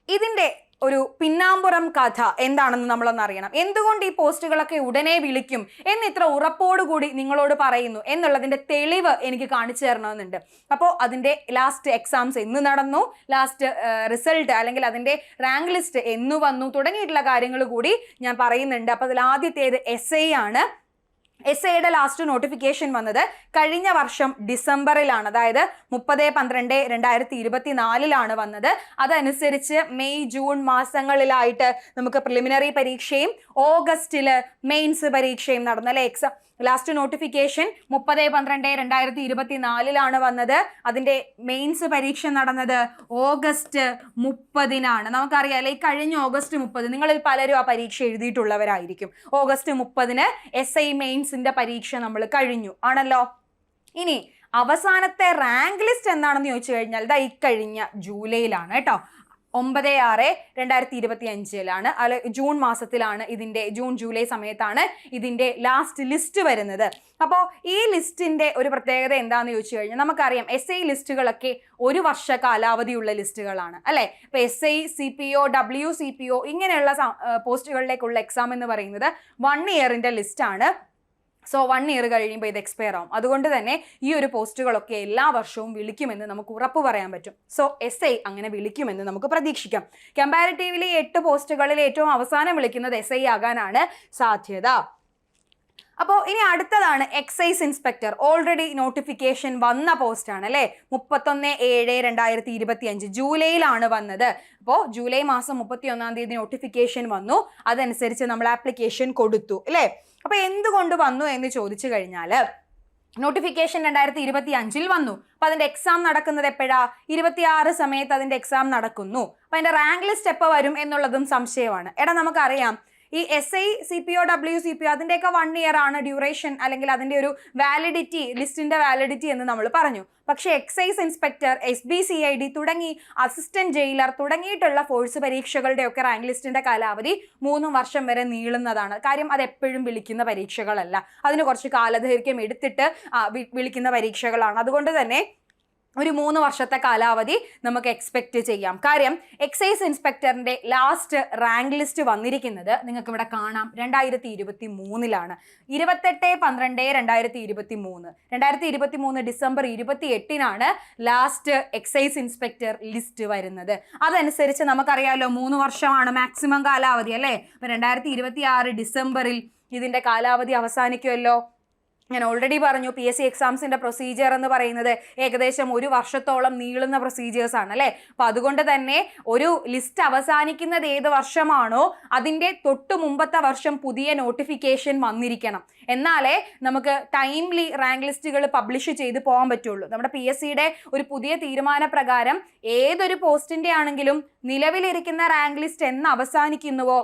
ഇതിന്റെ ഒരു പിന്നാമ്പുറം കഥ എന്താണെന്ന് നമ്മളൊന്ന് അറിയണം. എന്തുകൊണ്ട് ഈ പോസ്റ്റുകളൊക്കെ ഉടനെ വിളിക്കും എന്ന് ഇത്ര ഉറപ്പോടുകൂടി നിങ്ങളോട് പറയുന്നു എന്നുള്ളതിന്റെ തെളിവ് എനിക്ക് കാണിച്ചു തരണമെന്നുണ്ട്. അപ്പോൾ അതിന്റെ ലാസ്റ്റ് എക്സാംസ് എന്ന് നടന്നു ലാസ്റ്റ് റിസൾട്ട് അല്ലെങ്കിൽ അതിന്റെ റാങ്ക് ലിസ്റ്റ് എന്ന് വന്നു തുടങ്ങിയിട്ടുള്ള കാര്യങ്ങൾ കൂടി ഞാൻ പറയുന്നുണ്ട്. അപ്പോൾ അതിൽ ആദ്യത്തേത് എസ് ആണ്. എസ് ഐയുടെ ലാസ്റ്റ് നോട്ടിഫിക്കേഷൻ വന്നത് കഴിഞ്ഞ വർഷം ഡിസംബറിലാണ്. അതായത് മുപ്പത് പന്ത്രണ്ട് രണ്ടായിരത്തി ഇരുപത്തി നാലിലാണ് വന്നത്. അതനുസരിച്ച് മെയ് ജൂൺ മാസങ്ങളിലായിട്ട് നമുക്ക് പ്രിലിമിനറി പരീക്ഷയും ഓഗസ്റ്റിൽ മെയിൻസ് പരീക്ഷയും നടന്നല്ലേ എക്സാം ലാസ്റ്റ് നോട്ടിഫിക്കേഷൻ മുപ്പത് പന്ത്രണ്ട് രണ്ടായിരത്തി ഇരുപത്തി നാലിലാണ് വന്നത്. അതിന്റെ മെയിൻസ് പരീക്ഷ നടന്നത് ഓഗസ്റ്റ് മുപ്പതിനാണ്. നമുക്കറിയാം ഈ കഴിഞ്ഞ ഓഗസ്റ്റ് മുപ്പത് നിങ്ങളിൽ പലരും ആ പരീക്ഷ എഴുതിയിട്ടുള്ളവരായിരിക്കും. ഓഗസ്റ്റ് മുപ്പതിന് എസ് ഐ മെയിൻസിന്റെ പരീക്ഷ നമ്മൾ കഴിഞ്ഞു. ആണല്ലോ? ഇനി അവസാനത്തെ റാങ്ക് ലിസ്റ്റ് എന്താണെന്ന് ചോദിച്ചു കഴിഞ്ഞാൽ ഇതാ ഇക്കഴിഞ്ഞ ജൂലൈയിലാണ് കേട്ടോ. ഒമ്പത് ആറ് രണ്ടായിരത്തി ഇരുപത്തി അഞ്ചിലാണ് അല്ല ജൂൺ മാസത്തിലാണ് ഇതിന്റെ ജൂൺ ജൂലൈ സമയത്താണ് ഇതിന്റെ ലാസ്റ്റ് ലിസ്റ്റ് വരുന്നത്. അപ്പോൾ ഈ ലിസ്റ്റിന്റെ ഒരു പ്രത്യേകത എന്താണെന്ന് ചോദിച്ചു കഴിഞ്ഞാൽ നമുക്കറിയാം എസ് ഐ ലിസ്റ്റുകളൊക്കെ ഒരു വർഷ കാലാവധിയുള്ള ലിസ്റ്റുകളാണ് അല്ലേ? ഇപ്പോൾ S I C P O W C P O ഇങ്ങനെയുള്ള പോസ്റ്റുകളിലേക്കുള്ള എക്സാം എന്ന് പറയുന്നത് വൺ ഇയറിന്റെ ലിസ്റ്റാണ് സോ വൺ ഇയർ കഴിയുമ്പോൾ ഇത് എക്സ്പയർ ആവും. അതുകൊണ്ട് തന്നെ ഈ ഒരു പോസ്റ്റുകളൊക്കെ എല്ലാ വർഷവും വിളിക്കുമെന്ന് നമുക്ക് ഉറപ്പ് പറയാൻ പറ്റും. സോ എസ് ഐ അങ്ങനെ വിളിക്കുമെന്ന് നമുക്ക് പ്രതീക്ഷിക്കാം. കമ്പാരിറ്റീവ്ലി എട്ട് പോസ്റ്റുകളിൽ ഏറ്റവും അവസാനം വിളിക്കുന്നത് എസ് ഐ ആകാനാണ് സാധ്യത. അപ്പോൾ ഇനി അടുത്തതാണ് എക്സൈസ് ഇൻസ്പെക്ടർ ഓൾറെഡി നോട്ടിഫിക്കേഷൻ വന്ന പോസ്റ്റാണ് അല്ലേ? മുപ്പത്തൊന്ന് ഏഴ് രണ്ടായിരത്തി ഇരുപത്തി അഞ്ച് ജൂലൈയിലാണ് വന്നത്. അപ്പോൾ ജൂലൈ മാസം മുപ്പത്തി ഒന്നാം തീയതി നോട്ടിഫിക്കേഷൻ വന്നു. അതനുസരിച്ച് നമ്മൾ ആപ്ലിക്കേഷൻ കൊടുത്തു. അല്ലേ? അപ്പോൾ എന്തുകൊണ്ട് വന്നു എന്ന് ചോദിച്ചു കഴിഞ്ഞാൽ നോട്ടിഫിക്കേഷൻ രണ്ടായിരത്തി ഇരുപത്തി അഞ്ചിൽ വന്നു. അപ്പൊ അതിന്റെ എക്സാം നടക്കുന്നത് എപ്പോഴാ? ഇരുപത്തിയാറ് സമയത്ത് അതിന്റെ എക്സാം നടക്കുന്നു. അപ്പൊ അതിന്റെ റാങ്ക് ലിസ്റ്റ് എപ്പോൾ വരും എന്നുള്ളതും സംശയമാണ്. എടാ നമുക്കറിയാം. ഈ S I C P O W C P O അതിന്റെയൊക്കെ വൺ ഇയർ ആണ് ഡ്യൂറേഷൻ അല്ലെങ്കിൽ അതിന്റെ ഒരു വാലിഡിറ്റി ലിസ്റ്റിന്റെ വാലിഡിറ്റി എന്ന് നമ്മൾ പറഞ്ഞു. പക്ഷേ excise inspector S B C I D തുടങ്ങി അസിസ്റ്റന്റ് ജയിലർ തുടങ്ങിയിട്ടുള്ള ഫോഴ്സ് പരീക്ഷകളുടെയൊക്കെ റാങ്ക് ലിസ്റ്റിന്റെ കാലാവധി മൂന്ന് വർഷം വരെ നീളുന്നതാണ്. കാര്യം അത് എപ്പോഴും വിളിക്കുന്ന പരീക്ഷകളല്ല. അതിന് കുറച്ച് കാലദൈർഘ്യം എടുത്തിട്ട് വിളിക്കുന്ന പരീക്ഷകളാണ്. അതുകൊണ്ട് തന്നെ ഒരു മൂന്ന് വർഷത്തെ കാലാവധി നമുക്ക് എക്സ്പെക്ട് ചെയ്യാം. കാര്യം എക്സൈസ് ഇൻസ്പെക്ടറിന്റെ ലാസ്റ്റ് റാങ്ക് ലിസ്റ്റ് വന്നിരിക്കുന്നത് നിങ്ങൾക്ക് ഇവിടെ കാണാം. രണ്ടായിരത്തി ഇരുപത്തി മൂന്നിലാണ് ഇരുപത്തെട്ട് പന്ത്രണ്ട് രണ്ടായിരത്തി ഇരുപത്തി മൂന്ന് രണ്ടായിരത്തി ഇരുപത്തി മൂന്ന് ഡിസംബർ ഇരുപത്തി എട്ടിനാണ് ലാസ്റ്റ് എക്സൈസ് ഇൻസ്പെക്ടർ ലിസ്റ്റ് വരുന്നത്. അതനുസരിച്ച് നമുക്കറിയാമല്ലോ മൂന്ന് വർഷമാണ് മാക്സിമം കാലാവധി അല്ലേ? അപ്പൊ രണ്ടായിരത്തി ഇരുപത്തി ആറ് ഡിസംബറിൽ ഇതിന്റെ കാലാവധി അവസാനിക്കുമല്ലോ ഞാൻ ഓൾറെഡി പറഞ്ഞു പി എസ് സി എക്സാംസിന്റെ പ്രൊസീജിയർ എന്ന് പറയുന്നത് ഏകദേശം ഒരു വർഷത്തോളം നീളുന്ന പ്രൊസീജിയേഴ്സ് ആണ് അല്ലേ? അപ്പൊ അതുകൊണ്ട് തന്നെ ഒരു ലിസ്റ്റ് അവസാനിക്കുന്നത് ഏത് വർഷമാണോ അതിന്റെ തൊട്ടു മുമ്പത്തെ വർഷം പുതിയ നോട്ടിഫിക്കേഷൻ വന്നിരിക്കണം. എന്നാലേ നമുക്ക് ടൈംലി റാങ്ക് ലിസ്റ്റുകൾ പബ്ലിഷ് ചെയ്ത് പോകാൻ പറ്റുള്ളൂ. നമ്മുടെ പി എസ് സിയുടെ ഒരു പുതിയ തീരുമാനപ്രകാരം ഏതൊരു പോസ്റ്റിന്റെ ആണെങ്കിലും നിലവിലിരിക്കുന്ന റാങ്ക് ലിസ്റ്റ് എന്ന് അവസാനിക്കുന്നുവോ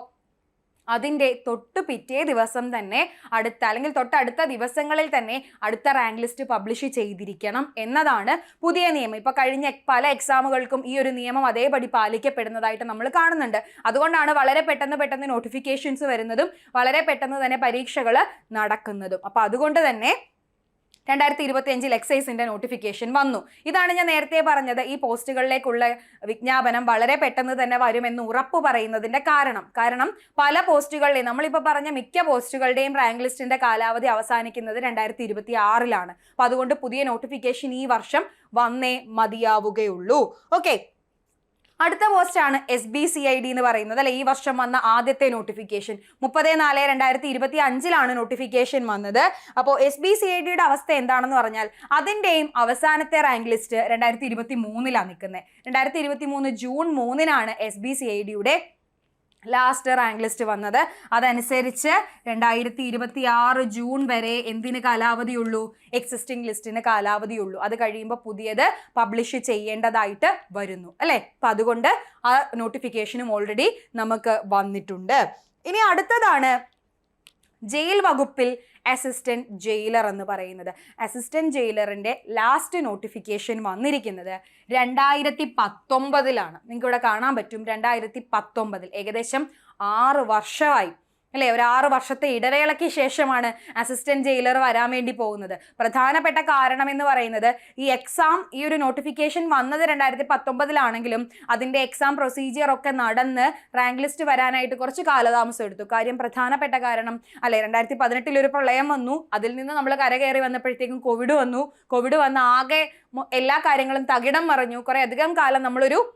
അതിന്റെ തൊട്ട് പിറ്റേ ദിവസം തന്നെ അടുത്ത അല്ലെങ്കിൽ തൊട്ടടുത്ത ദിവസങ്ങളിൽ തന്നെ അടുത്ത റാങ്ക് ലിസ്റ്റ് പബ്ലിഷ് ചെയ്തിരിക്കണം എന്നതാണ് പുതിയ നിയമം. ഇപ്പോൾ കഴിഞ്ഞ പല എക്സാമുകൾക്കും ഈ ഒരു നിയമം അതേപടി പാലിക്കപ്പെടുന്നതായിട്ട് നമ്മൾ കാണുന്നുണ്ട്. അതുകൊണ്ടാണ് വളരെ പെട്ടെന്ന് പെട്ടെന്ന് നോട്ടിഫിക്കേഷൻസ് വരുന്നതും വളരെ പെട്ടെന്ന് തന്നെ പരീക്ഷകൾ നടക്കുന്നതും. അപ്പോൾ അതുകൊണ്ട് തന്നെ രണ്ടായിരത്തി ഇരുപത്തി അഞ്ചിൽ എക്സൈസിന്റെ നോട്ടിഫിക്കേഷൻ വന്നു. ഇതാണ് ഞാൻ നേരത്തെ പറഞ്ഞത് ഈ പോസ്റ്റുകളിലേക്കുള്ള വിജ്ഞാപനം വളരെ പെട്ടെന്ന് തന്നെ വരുമെന്ന് ഉറപ്പ് പറയുന്നതിന്റെ കാരണം. കാരണം പല പോസ്റ്റുകളുടെയും നമ്മളിപ്പോൾ പറഞ്ഞ മിക്ക പോസ്റ്റുകളുടെയും റാങ്ക് ലിസ്റ്റിന്റെ കാലാവധി അവസാനിക്കുന്നത് രണ്ടായിരത്തി ഇരുപത്തി ആറിലാണ് അപ്പൊ അതുകൊണ്ട് പുതിയ നോട്ടിഫിക്കേഷൻ ഈ വർഷം വന്നേ മതിയാവുകയുള്ളൂ. ഓക്കെ. അടുത്ത പോസ്റ്റാണ് S B C I D എന്ന് പറയുന്നത്. അല്ലെ ഈ വർഷം വന്ന ആദ്യത്തെ നോട്ടിഫിക്കേഷൻ മുപ്പത് നാല് രണ്ടായിരത്തി ഇരുപത്തി അഞ്ചിലാണ് നോട്ടിഫിക്കേഷൻ വന്നത് അപ്പോൾ എസ് ബി സി ഐ ഡിയുടെ അവസ്ഥ എന്താണെന്ന് പറഞ്ഞാൽ അതിന്റെയും അവസാനത്തെ റാങ്ക് ലിസ്റ്റ് രണ്ടായിരത്തി ഇരുപത്തി മൂന്നിലാണ് നിൽക്കുന്നത് രണ്ടായിരത്തി ഇരുപത്തി മൂന്ന് ജൂൺ മൂന്നിനാണ് എസ് ബി സി ഐ ഡിയുടെ ലാസ്റ്റ് റാങ്ക് ലിസ്റ്റ് വന്നത്. അതനുസരിച്ച് രണ്ടായിരത്തി ഇരുപത്തി ആറ് ജൂൺ വരെ എന്തിന് കാലാവധിയുള്ളൂ? എക്സിസ്റ്റിംഗ് ലിസ്റ്റിന് കാലാവധിയുള്ളൂ. അത് കഴിയുമ്പോൾ പുതിയത് പബ്ലിഷ് ചെയ്യേണ്ടതായിട്ട് വരുന്നു. അല്ലേ? അപ്പം അതുകൊണ്ട് ആ നോട്ടിഫിക്കേഷനും ഓൾറെഡി നമുക്ക് വന്നിട്ടുണ്ട്. ഇനി അടുത്തതാണ് ജയിൽ വകുപ്പിൽ അസിസ്റ്റന്റ് ജയിലർ എന്ന് പറയുന്നത്. അസിസ്റ്റന്റ് ജയിലറിന്റെ ലാസ്റ്റ് നോട്ടിഫിക്കേഷൻ വന്നിരിക്കുന്നത് രണ്ടായിരത്തി പത്തൊമ്പതിലാണ് നിങ്ങൾക്കിവിടെ കാണാൻ പറ്റും. രണ്ടായിരത്തി പത്തൊമ്പതിൽ ഏകദേശം ആറ് വർഷമായി അല്ലേ? ഒരു ആറ് വർഷത്തെ ഇടവേളയ്ക്ക് ശേഷമാണ് അസിസ്റ്റന്റ് ജയിലർ വരാൻ വേണ്ടി പോകുന്നത്. പ്രധാനപ്പെട്ട കാരണം എന്ന് പറയുന്നത് ഈ എക്സാം ഈ ഒരു നോട്ടിഫിക്കേഷൻ വന്നത് രണ്ടായിരത്തി പത്തൊമ്പതിലാണെങ്കിലും അതിന്റെ എക്സാം പ്രൊസീജിയർ ഒക്കെ നടന്ന് റാങ്ക് ലിസ്റ്റ് വരാനായിട്ട് കുറച്ച് കാലതാമസം എടുത്തു. കാര്യം പ്രധാനപ്പെട്ട കാരണം അല്ലെ? രണ്ടായിരത്തി പതിനെട്ടിൽ ഒരു പ്രളയം വന്നു. അതിൽ നിന്ന് നമ്മൾ കരകയറി വന്നപ്പോഴത്തേക്കും കോവിഡ് വന്നു. കോവിഡ് വന്ന ആകെ എല്ലാ കാര്യങ്ങളും തകിടം മറിഞ്ഞു. കുറേ അധികം കാലം നമ്മളൊരു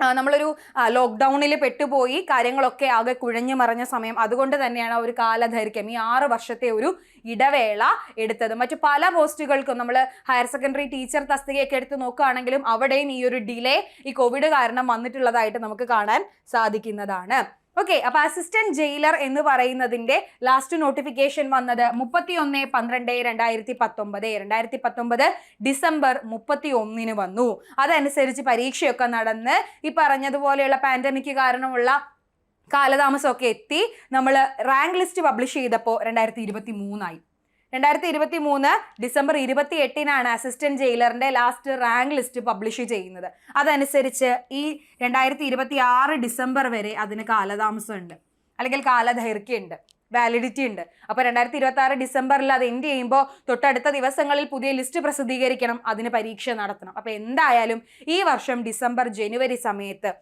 നമ്മളൊരു ലോക്ക്ഡൗണിൽ പെട്ടുപോയി കാര്യങ്ങളൊക്കെ ആകെ കുഴഞ്ഞു മറിഞ്ഞ സമയം. അതുകൊണ്ട് തന്നെയാണ് ഒരു കാലദൈർഘ്യം. ഈ ആറ് വർഷത്തെ ഒരു ഇടവേള എടുത്തത്. മറ്റു പല പോസ്റ്റുകൾക്കും നമ്മൾ ഹയർ സെക്കൻഡറി ടീച്ചർ തസ്തികയൊക്കെ എടുത്ത് നോക്കുകയാണെങ്കിലും അവിടെയും ഈ ഒരു ഡിലേ ഈ കോവിഡ് കാരണം വന്നിട്ടുള്ളതായിട്ട് നമുക്ക് കാണാൻ സാധിക്കുന്നതാണ്. ഓക്കെ അപ്പൊ അസിസ്റ്റന്റ് ജയിലർ എന്ന് പറയുന്നതിന്റെ ലാസ്റ്റ് നോട്ടിഫിക്കേഷൻ വന്നത് മുപ്പത്തി ഒന്ന് പന്ത്രണ്ട് രണ്ടായിരത്തി പത്തൊമ്പത് രണ്ടായിരത്തി പത്തൊമ്പത് ഡിസംബർ മുപ്പത്തി ഒന്നിന് വന്നു. അതനുസരിച്ച് പരീക്ഷയൊക്കെ നടന്ന് ഈ പറഞ്ഞതുപോലെയുള്ള പാൻഡമിക് കാരണമുള്ള കാലതാമസമൊക്കെ എത്തി. നമ്മൾ റാങ്ക് ലിസ്റ്റ് പബ്ലിഷ് ചെയ്തപ്പോൾ രണ്ടായിരത്തി ഇരുപത്തി മൂന്നായി രണ്ടായിരത്തി ഇരുപത്തി മൂന്ന് ഡിസംബർ ഇരുപത്തി എട്ടിനാണ് അസിസ്റ്റന്റ് ജയിലറിന്റെ ലാസ്റ്റ് റാങ്ക് ലിസ്റ്റ് പബ്ലിഷ് ചെയ്യുന്നത്. അതനുസരിച്ച് ഈ രണ്ടായിരത്തി ഇരുപത്തി ആറ് ഡിസംബർ വരെ അതിന് കാലതാമസമുണ്ട്. അല്ലെങ്കിൽ കാലദൈർഘ്യമുണ്ട്. വാലിഡിറ്റി ഉണ്ട് അപ്പോൾ രണ്ടായിരത്തി ഇരുപത്തി ആറ് ഡിസംബറിൽ അത് എൻഡ് ചെയ്യുമ്പോൾ തൊട്ടടുത്ത ദിവസങ്ങളിൽ പുതിയ ലിസ്റ്റ് പ്രസിദ്ധീകരിക്കണം അതിന് പരീക്ഷ നടത്തണം. അപ്പോൾ എന്തായാലും ഈ വർഷം ഡിസംബർ ജനുവരി സമയത്ത്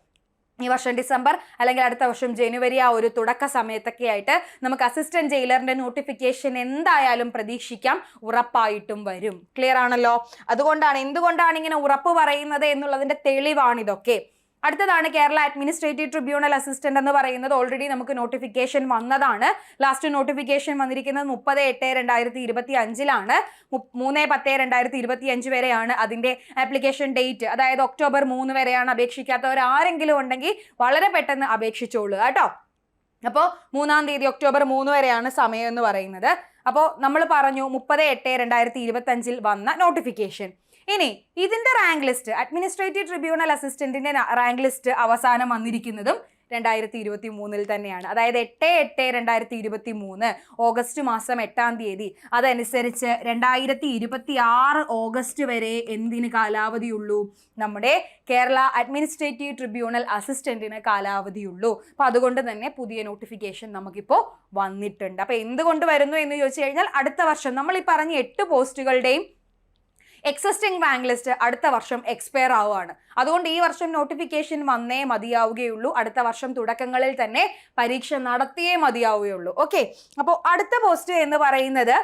ഈ വർഷം ഡിസംബർ അല്ലെങ്കിൽ അടുത്ത വർഷം ജനുവരി ആ ഒരു തുടക്ക സമയത്തൊക്കെ ആയിട്ട് നമുക്ക് അസിസ്റ്റന്റ് ജയിലറിന്റെ നോട്ടിഫിക്കേഷൻ എന്തായാലും പ്രതീക്ഷിക്കാം. ഉറപ്പായിട്ടും വരും. ക്ലിയർ ആണല്ലോ? അതുകൊണ്ടാണ് എന്തുകൊണ്ടാണ് ഇങ്ങനെ ഉറപ്പ് പറയുന്നത് എന്നുള്ളതിന്റെ തെളിവാണിതൊക്കെ. അടുത്തതാണ് കേരള അഡ്മിനിസ്ട്രേറ്റീവ് ട്രിബ്യൂണൽ അസിസ്റ്റന്റ് എന്ന് പറയുന്നത് ഓൾറെഡി നമുക്ക് നോട്ടിഫിക്കേഷൻ വന്നതാണ്. ലാസ്റ്റ് നോട്ടിഫിക്കേഷൻ വന്നിരിക്കുന്നത് മുപ്പത് എട്ട് രണ്ടായിരത്തി ഇരുപത്തി അഞ്ചിലാണ്. മൂന്ന് പത്ത് രണ്ടായിരത്തി ഇരുപത്തി അഞ്ച് വരെയാണ് അതിന്റെ ആപ്ലിക്കേഷൻ ഡേറ്റ് അതായത് ഒക്ടോബർ മൂന്ന് വരെയാണ് അപേക്ഷിക്കാത്തവർ ആരെങ്കിലും ഉണ്ടെങ്കിൽ വളരെ പെട്ടെന്ന് അപേക്ഷിച്ചോളൂ കേട്ടോ. അപ്പോൾ മൂന്നാം തീയതി ഒക്ടോബർ മൂന്ന് വരെയാണ് സമയം എന്ന് പറയുന്നത്. അപ്പോൾ നമ്മൾ പറഞ്ഞു മുപ്പത് എട്ട് രണ്ടായിരത്തി ഇരുപത്തി അഞ്ചിൽ വന്ന നോട്ടിഫിക്കേഷൻ ഇനി ഇതിന്റെ റാങ്ക് ലിസ്റ്റ് അഡ്മിനിസ്ട്രേറ്റീവ് ട്രിബ്യൂണൽ അസിസ്റ്റന്റിന്റെ റാങ്ക് ലിസ്റ്റ് അവസാനം വന്നിരിക്കുന്നതും രണ്ടായിരത്തി ഇരുപത്തി മൂന്നിൽ തന്നെയാണ്. അതായത് എട്ട് എട്ട് രണ്ടായിരത്തി ഇരുപത്തി മൂന്ന് ഓഗസ്റ്റ് മാസം എട്ടാം തീയതി. അതനുസരിച്ച് രണ്ടായിരത്തി ഇരുപത്തി ആറ് ഓഗസ്റ്റ് വരെ എന്തിന് കാലാവധിയുള്ളൂ? നമ്മുടെ കേരള അഡ്മിനിസ്ട്രേറ്റീവ് ട്രിബ്യൂണൽ അസിസ്റ്റന്റിന് കാലാവധിയുള്ളൂ. അപ്പോൾ അതുകൊണ്ട് തന്നെ പുതിയ നോട്ടിഫിക്കേഷൻ നമുക്കിപ്പോൾ വന്നിട്ടുണ്ട്. അപ്പോൾ എന്തുകൊണ്ട് വരുന്നു എന്ന് ചോദിച്ചു കഴിഞ്ഞാൽ അടുത്ത വർഷം നമ്മൾ ഈ പറഞ്ഞ എട്ട് പോസ്റ്റുകളുടെയും എക്സിസ്റ്റിംഗ് റാങ്ക് ലിസ്റ്റ് അടുത്ത വർഷം എക്സ്പയർ ആവുകയാണ്. അതുകൊണ്ട് ഈ വർഷം നോട്ടിഫിക്കേഷൻ വന്നേ മതിയാവുകയുള്ളൂ. അടുത്ത വർഷം തുടക്കങ്ങളിൽ തന്നെ പരീക്ഷ നടത്തിയേ മതിയാവുകയുള്ളൂ. ഓക്കെ അപ്പോൾ അടുത്ത പോസ്റ്റ് എന്ന് പറയുന്നത്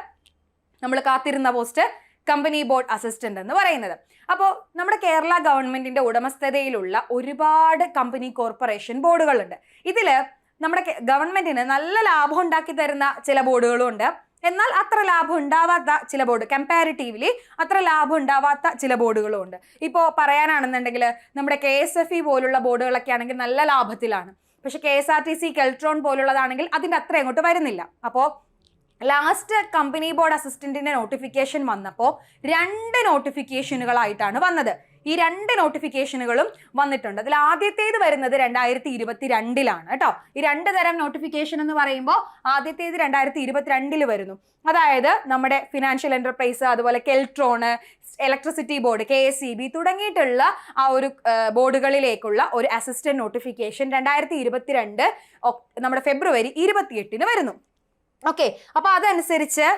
നമ്മൾ കാത്തിരുന്ന പോസ്റ്റ് കമ്പനി ബോർഡ് അസിസ്റ്റന്റ് എന്ന് പറയുന്നത്. അപ്പോൾ നമ്മുടെ കേരള ഗവൺമെന്റിന്റെ ഉടമസ്ഥതയിലുള്ള ഒരുപാട് കമ്പനി കോർപ്പറേഷൻ ബോർഡുകളുണ്ട് ഇതിൽ നമ്മുടെ ഗവൺമെന്റിന് നല്ല ലാഭം ഉണ്ടാക്കി തരുന്ന ചില ബോർഡുകളും ഉണ്ട്. എന്നാൽ അത്ര ലാഭം ഉണ്ടാവാത്ത ചില ബോർഡ് കമ്പാരിറ്റീവ്ലി അത്ര ലാഭം ഉണ്ടാവാത്ത ചില ബോർഡുകളും ഉണ്ട്. ഇപ്പോൾ പറയാനാണെന്നുണ്ടെങ്കിൽ നമ്മുടെ കെ എസ് എഫ് ഇ പോലുള്ള ബോർഡുകളൊക്കെ ആണെങ്കിൽ നല്ല ലാഭത്തിലാണ്. പക്ഷെ K S R T C Keltron പോലുള്ളതാണെങ്കിൽ അതിന്റെ അത്ര അങ്ങോട്ട് വരുന്നില്ല. അപ്പോൾ ലാസ്റ്റ് കമ്പനി ബോർഡ് അസിസ്റ്റന്റിന്റെ നോട്ടിഫിക്കേഷൻ വന്നപ്പോൾ രണ്ട് നോട്ടിഫിക്കേഷനുകളായിട്ടാണ് വന്നത്. ഈ രണ്ട് നോട്ടിഫിക്കേഷനുകളും വന്നിട്ടുണ്ട്. അതിൽ ആദ്യത്തേത് വരുന്നത് രണ്ടായിരത്തി ഇരുപത്തി രണ്ടിലാണ് കേട്ടോ. ഈ രണ്ട് തരം നോട്ടിഫിക്കേഷൻ എന്ന് പറയുമ്പോൾ ആദ്യത്തേത് രണ്ടായിരത്തി ഇരുപത്തിരണ്ടിൽ വരുന്നു. അതായത് നമ്മുടെ ഫിനാൻഷ്യൽ എന്റർപ്രൈസ് അതുപോലെ Keltron electricity board K S C B തുടങ്ങിയിട്ടുള്ള ആ ഒരു ബോർഡുകളിലേക്കുള്ള ഒരു അസിസ്റ്റന്റ് നോട്ടിഫിക്കേഷൻ രണ്ടായിരത്തി ഇരുപത്തിരണ്ട് നമ്മുടെ ഫെബ്രുവരി ഇരുപത്തിയെട്ടിന് വരുന്നു. ഓക്കെ അപ്പോൾ അതനുസരിച്ച്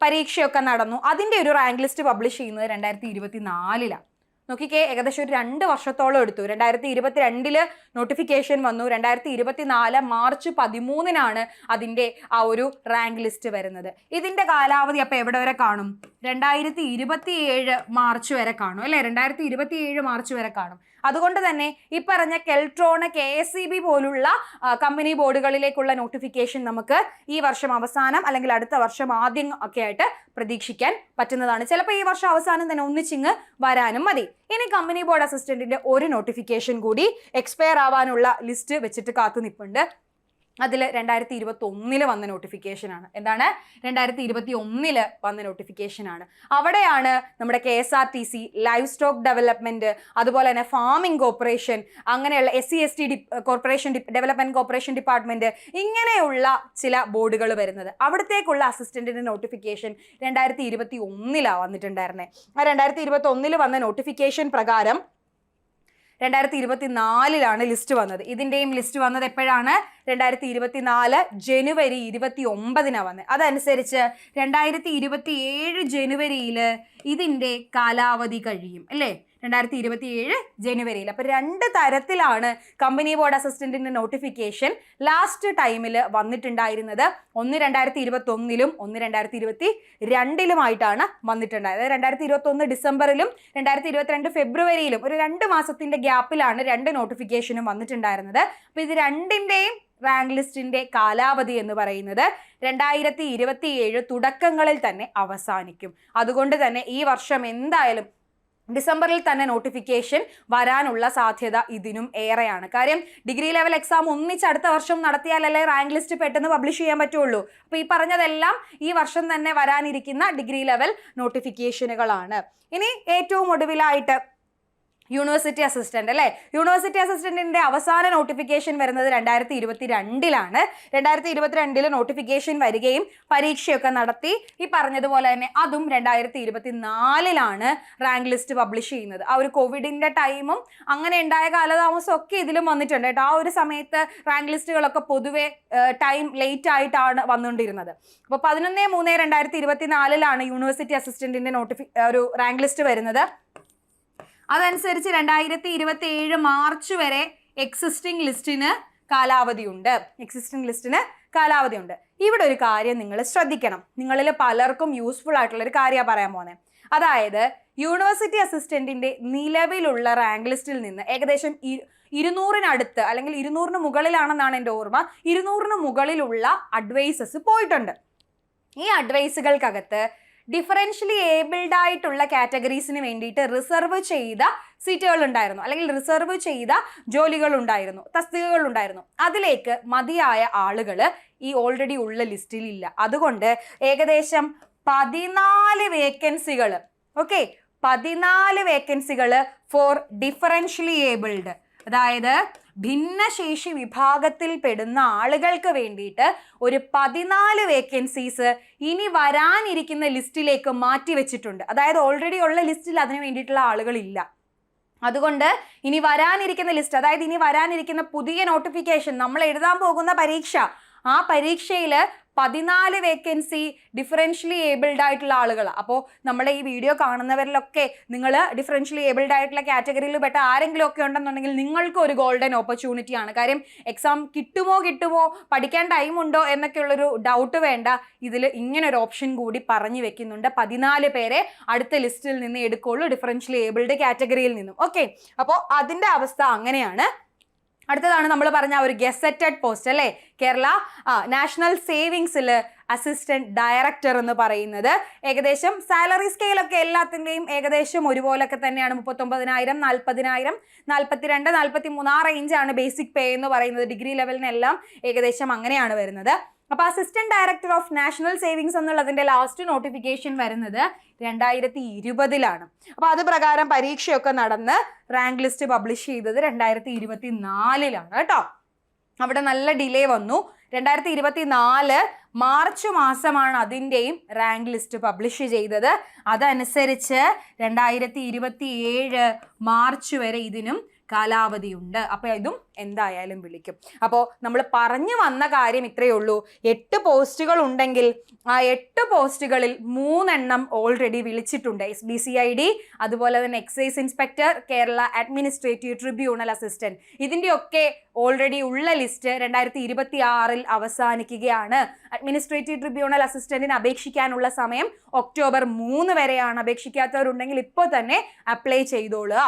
പരീക്ഷയൊക്കെ നടന്നു. അതിന്റെ ഒരു റാങ്ക് ലിസ്റ്റ് പബ്ലിഷ് ചെയ്യുന്നത് രണ്ടായിരത്തി ഇരുപത്തി നാലിലാണ് നോക്കിക്കേ ഏകദേശം ഒരു രണ്ട് വർഷത്തോളം എടുത്തു. രണ്ടായിരത്തി ഇരുപത്തി രണ്ടിൽ നോട്ടിഫിക്കേഷൻ വന്നു. രണ്ടായിരത്തി ഇരുപത്തി നാല് മാർച്ച് പതിമൂന്നിനാണ് അതിന്റെ ആ ഒരു റാങ്ക് ലിസ്റ്റ് വരുന്നത്. ഇതിന്റെ കാലാവധി അപ്പോൾ എവിടെ വരെ കാണും? രണ്ടായിരത്തി ഇരുപത്തി ഏഴ് മാർച്ച് വരെ കാണും അല്ലേ? രണ്ടായിരത്തി ഇരുപത്തി ഏഴ് മാർച്ച് വരെ കാണും. അതുകൊണ്ട് തന്നെ ഈ പറഞ്ഞ Keltron K S C B പോലുള്ള കമ്പനി ബോർഡുകളിലേക്കുള്ള നോട്ടിഫിക്കേഷൻ നമുക്ക് ഈ വർഷം അവസാനം അല്ലെങ്കിൽ അടുത്ത വർഷം ആദ്യം ഒക്കെ ആയിട്ട് പ്രതീക്ഷിക്കാൻ പറ്റുന്നതാണ്. ചിലപ്പോൾ ഈ വർഷം അവസാനം തന്നെ ഒന്നിച്ചിങ്ങ് വരാനും മതി. ഇനി കമ്പനി ബോർഡ് അസിസ്റ്റന്റിന്റെ ഒരു നോട്ടിഫിക്കേഷൻ കൂടി എക്സ്പയർ ആവാനുള്ള ലിസ്റ്റ് വെച്ചിട്ട് കാത്തു നിൽപ്പുണ്ട് അതിൽ രണ്ടായിരത്തി ഇരുപത്തി ഒന്നിൽ വന്ന നോട്ടിഫിക്കേഷനാണ് എന്താണ്? രണ്ടായിരത്തി ഇരുപത്തി ഒന്നിൽ വന്ന നോട്ടിഫിക്കേഷനാണ് അവിടെയാണ് നമ്മുടെ K S R T C live stock development അതുപോലെ തന്നെ ഫാമിംഗ് കോർപ്പറേഷൻ അങ്ങനെയുള്ള S C S T corporation development corporation department ഇങ്ങനെയുള്ള ചില ബോർഡുകൾ വരുന്നത്. അവിടത്തേക്കുള്ള അസിസ്റ്റന്റിന്റെ നോട്ടിഫിക്കേഷൻ രണ്ടായിരത്തി ഇരുപത്തി ഒന്നിലാണ് വന്നിട്ടുണ്ടായിരുന്നത് ആ രണ്ടായിരത്തി ഇരുപത്തി ഒന്നിൽ വന്ന നോട്ടിഫിക്കേഷൻ പ്രകാരം രണ്ടായിരത്തി ഇരുപത്തി നാലിലാണ് ലിസ്റ്റ് വന്നത്. ഇതിന്റെയും ലിസ്റ്റ് വന്നത് എപ്പോഴാണ്? രണ്ടായിരത്തി ഇരുപത്തി നാല് ജനുവരി ഇരുപത്തി ഒമ്പതിനാണ് വന്നത് അതനുസരിച്ച് രണ്ടായിരത്തി ഇരുപത്തി ഏഴ് ജനുവരിയിൽ ഇതിന്റെ കാലാവധി കഴിയും അല്ലേ? രണ്ടായിരത്തി ഇരുപത്തി ഏഴ് ജനുവരിയിൽ. അപ്പോൾ രണ്ട് തരത്തിലാണ് കമ്പനി ബോർഡ് അസിസ്റ്റന്റിന്റെ നോട്ടിഫിക്കേഷൻ ലാസ്റ്റ് ടൈമിൽ വന്നിട്ടുണ്ടായിരുന്നത്. ഒന്ന് രണ്ടായിരത്തി ഇരുപത്തി ഒന്നിലും ഒന്ന് രണ്ടായിരത്തി ഇരുപത്തി രണ്ടിലുമായിട്ടാണ് വന്നിട്ടുണ്ടായത് രണ്ടായിരത്തി ഇരുപത്തി ഒന്ന് ഡിസംബറിലും രണ്ടായിരത്തി ഇരുപത്തിരണ്ട് ഫെബ്രുവരിയിലും ഒരു രണ്ട് മാസത്തിന്റെ ഗ്യാപ്പിലാണ് രണ്ട് നോട്ടിഫിക്കേഷനും വന്നിട്ടുണ്ടായിരുന്നത്. അപ്പോൾ ഇത് രണ്ടിന്റെയും റാങ്ക് ലിസ്റ്റിന്റെ കാലാവധി എന്ന് പറയുന്നത് രണ്ടായിരത്തി ഇരുപത്തി ഏഴ് തുടക്കങ്ങളിൽ തന്നെ അവസാനിക്കും. അതുകൊണ്ട് തന്നെ ഈ വർഷം എന്തായാലും ഡിസംബറിൽ തന്നെ നോട്ടിഫിക്കേഷൻ വരാനുള്ള സാധ്യത ഇതിനും ഏറെയാണ്. കാര്യം ഡിഗ്രി ലെവൽ എക്സാം ഒന്നിച്ച് അടുത്ത വർഷം നടത്തിയാലല്ലേ റാങ്ക് ലിസ്റ്റ് പെട്ടെന്ന് പബ്ലിഷ് ചെയ്യാൻ പറ്റുള്ളൂ. അപ്പോൾ ഈ പറഞ്ഞതെല്ലാം ഈ വർഷം തന്നെ വരാനിരിക്കുന്ന ഡിഗ്രി ലെവൽ നോട്ടിഫിക്കേഷനുകളാണ്. ഇനി ഏറ്റവും ഒടുവിലായിട്ട് യൂണിവേഴ്സിറ്റി അസിസ്റ്റന്റ് അല്ലേ? യൂണിവേഴ്സിറ്റി അസിസ്റ്റന്റിന്റെ അവസാന നോട്ടിഫിക്കേഷൻ വരുന്നത് രണ്ടായിരത്തി ഇരുപത്തി രണ്ടിലാണ് രണ്ടായിരത്തി ഇരുപത്തിരണ്ടിൽ നോട്ടിഫിക്കേഷൻ വരികയും പരീക്ഷയൊക്കെ നടത്തി. ഈ പറഞ്ഞതുപോലെ തന്നെ അതും രണ്ടായിരത്തി ഇരുപത്തി നാലിലാണ് റാങ്ക് ലിസ്റ്റ് പബ്ലിഷ് ചെയ്യുന്നത്. ആ ഒരു കോവിഡിന്റെ ടൈമും അങ്ങനെ ഉണ്ടായ കാലതാമസം ഒക്കെ ഇതിലും വന്നിട്ടുണ്ട് കേട്ടോ. ആ ഒരു സമയത്ത് റാങ്ക് ലിസ്റ്റുകളൊക്കെ പൊതുവെ ടൈം ലേറ്റ് ആയിട്ടാണ് വന്നുകൊണ്ടിരുന്നത്. അപ്പോൾ പതിനൊന്ന് മൂന്ന് രണ്ടായിരത്തി ഇരുപത്തി നാലിലാണ് യൂണിവേഴ്സിറ്റി അസിസ്റ്റന്റിന്റെ നോട്ടിഫി ഒരു റാങ്ക് ലിസ്റ്റ് വരുന്നത്. അതനുസരിച്ച് രണ്ടായിരത്തി ഇരുപത്തി ഏഴ് മാർച്ച് വരെ എക്സിസ്റ്റിംഗ് ലിസ്റ്റിന് കാലാവധിയുണ്ട്. എക്സിസ്റ്റിംഗ് ലിസ്റ്റിന് കാലാവധിയുണ്ട്. ഇവിടെ ഒരു കാര്യം നിങ്ങൾ ശ്രദ്ധിക്കണം. നിങ്ങളിൽ പലർക്കും യൂസ്ഫുൾ ആയിട്ടുള്ള ഒരു കാര്യമാണ് പറയാൻ പോകുന്നത് അതായത് യൂണിവേഴ്സിറ്റി അസിസ്റ്റന്റിന്റെ നിലവിലുള്ള റാങ്ക് ലിസ്റ്റിൽ നിന്ന് ഏകദേശം ഇരുന്നൂറിനടുത്ത് അല്ലെങ്കിൽ ഇരുന്നൂറിന് മുകളിലാണെന്നാണ് എന്റെ ഓർമ്മ. ഇരുന്നൂറിന് മുകളിലുള്ള അഡ്വൈസസ് പോയിട്ടുണ്ട്. ഈ അഡ്വൈസുകൾക്കകത്ത് ഡിഫറൻഷ്യലി ഏബിൾഡ് ആയിട്ടുള്ള കാറ്റഗറീസിന് വേണ്ടിയിട്ട് റിസർവ് ചെയ്ത സീറ്റുകൾ ഉണ്ടായിരുന്നു. അല്ലെങ്കിൽ റിസർവ് ചെയ്ത ജോലികൾ ഉണ്ടായിരുന്നു തസ്തികകൾ ഉണ്ടായിരുന്നു. അതിലേക്ക് മതിയായ ആളുകൾ ഈ ഓൾറെഡി ഉള്ള ലിസ്റ്റിൽ ഇല്ല. അതുകൊണ്ട് ഏകദേശം പതിനാല് വേക്കൻസികൾ ഓക്കെ പതിനാല് വേക്കൻസികൾ ഫോർ ഡിഫറൻഷ്യലി ഏബിൾഡ് അതായത് ഭിന്നശേഷി വിഭാഗത്തിൽ പെടുന്ന ആളുകൾക്ക് വേണ്ടിയിട്ട് ഒരു പതിനാല് വേക്കൻസീസ് ഇനി വരാനിരിക്കുന്ന ലിസ്റ്റിലേക്ക് മാറ്റി വെച്ചിട്ടുണ്ട്. അതായത് ഓൾറെഡി ഉള്ള ലിസ്റ്റിൽ അതിന് വേണ്ടിയിട്ടുള്ള ആളുകളില്ല. അതുകൊണ്ട് ഇനി വരാനിരിക്കുന്ന ലിസ്റ്റ് അതായത് ഇനി വരാനിരിക്കുന്ന പുതിയ നോട്ടിഫിക്കേഷൻ നമ്മൾ എഴുതാൻ പോകുന്ന പരീക്ഷ ആ പരീക്ഷയിൽ പതിനാല് വേക്കൻസി ഡിഫറൻഷ്യലി ഏബിൾഡ് ആയിട്ടുള്ള ആളുകൾ അപ്പോൾ നമ്മുടെ ഈ വീഡിയോ കാണുന്നവരിലൊക്കെ നിങ്ങൾ ഡിഫറൻഷ്യലി ഏബിൾഡ് ആയിട്ടുള്ള കാറ്റഗറിയിൽ പെട്ട ആരെങ്കിലും ഒക്കെ ഉണ്ടെന്നുണ്ടെങ്കിൽ നിങ്ങൾക്ക് ഒരു ഗോൾഡൻ ഓപ്പർച്യൂണിറ്റി ആണ്. കാര്യം എക്സാം കിട്ടുമോ കിട്ടുമോ പഠിക്കാൻ ടൈം ഉണ്ടോ എന്നൊക്കെയുള്ളൊരു ഡൗട്ട് വേണ്ട. ഇതിൽ ഇങ്ങനെ ഒരു ഓപ്ഷൻ കൂടി പറഞ്ഞു വെക്കുന്നുണ്ട്. പതിനാല് പേരെ അടുത്ത ലിസ്റ്റിൽ നിന്ന് എടുക്കുള്ളൂ ഡിഫറൻഷ്യലി ഏബിൾഡ് കാറ്റഗറിയിൽ നിന്നും. ഓക്കെ അപ്പോൾ അതിന്റെ അവസ്ഥ അങ്ങനെയാണ്. അടുത്തതാണ് നമ്മൾ പറഞ്ഞ ഒരു ഗസറ്റഡ് പോസ്റ്റ് അല്ലേ? കേരള നാഷണൽ സേവിങ്സിൽ അസിസ്റ്റന്റ് ഡയറക്ടർ എന്ന് പറയുന്നത്. ഏകദേശം സാലറി സ്കെയിലൊക്കെ എല്ലാത്തിന്റെയും ഏകദേശം ഒരുപോലൊക്കെ തന്നെയാണ്. മുപ്പത്തൊമ്പതിനായിരം നാൽപ്പതിനായിരം നാൽപ്പത്തിരണ്ട് നാൽപ്പത്തി മൂന്ന് ആ റേഞ്ചാണ് ബേസിക് പേ എന്ന് പറയുന്നത്. ഡിഗ്രി ലെവലിനെല്ലാം ഏകദേശം അങ്ങനെയാണ് വരുന്നത്. അപ്പോൾ assistant director of national savings എന്നുള്ളതിന്റെ ലാസ്റ്റ് നോട്ടിഫിക്കേഷൻ വരുന്നത് രണ്ടായിരത്തി ഇരുപതിലാണ് അപ്പോൾ അത് പ്രകാരം പരീക്ഷയൊക്കെ നടന്ന് റാങ്ക് ലിസ്റ്റ് പബ്ലിഷ് ചെയ്തത് രണ്ടായിരത്തി ഇരുപത്തി നാലിലാണ് കേട്ടോ. അവിടെ നല്ല ഡിലേ വന്നു. രണ്ടായിരത്തി ഇരുപത്തി നാല് മാർച്ച് മാസമാണ് അതിന്റെയും റാങ്ക് ലിസ്റ്റ് പബ്ലിഷ് ചെയ്തത്. അതനുസരിച്ച് രണ്ടായിരത്തി ഇരുപത്തി ഏഴ് മാർച്ച് വരെ ഇതിനും കാലാവധിയുണ്ട്. അപ്പോൾ ഇതും എന്തായാലും വിളിക്കും. അപ്പോൾ നമ്മൾ പറഞ്ഞു വന്ന കാര്യം ഇത്രയേ ഉള്ളൂ. എട്ട് പോസ്റ്റുകൾ ഉണ്ടെങ്കിൽ ആ എട്ട് പോസ്റ്റുകളിൽ മൂന്നെണ്ണം ഓൾറെഡി വിളിച്ചിട്ടുണ്ട്. S B C I D അതുപോലെ തന്നെ excise inspector Kerala administrative tribunal assistant ഇതിന്റെയൊക്കെ ഓൾറെഡി ഉള്ള ലിസ്റ്റ് രണ്ടായിരത്തി ഇരുപത്തി ആറിൽ അവസാനിക്കുകയാണ്. അഡ്മിനിസ്ട്രേറ്റീവ് ട്രിബ്യൂണൽ അസിസ്റ്റന്റിന് അപേക്ഷിക്കാനുള്ള സമയം ഒക്ടോബർ മൂന്ന് വരെയാണ്. അപേക്ഷിക്കാത്തവരുണ്ടെങ്കിൽ ഇപ്പോൾ തന്നെ അപ്ലൈ ചെയ്തോളുക.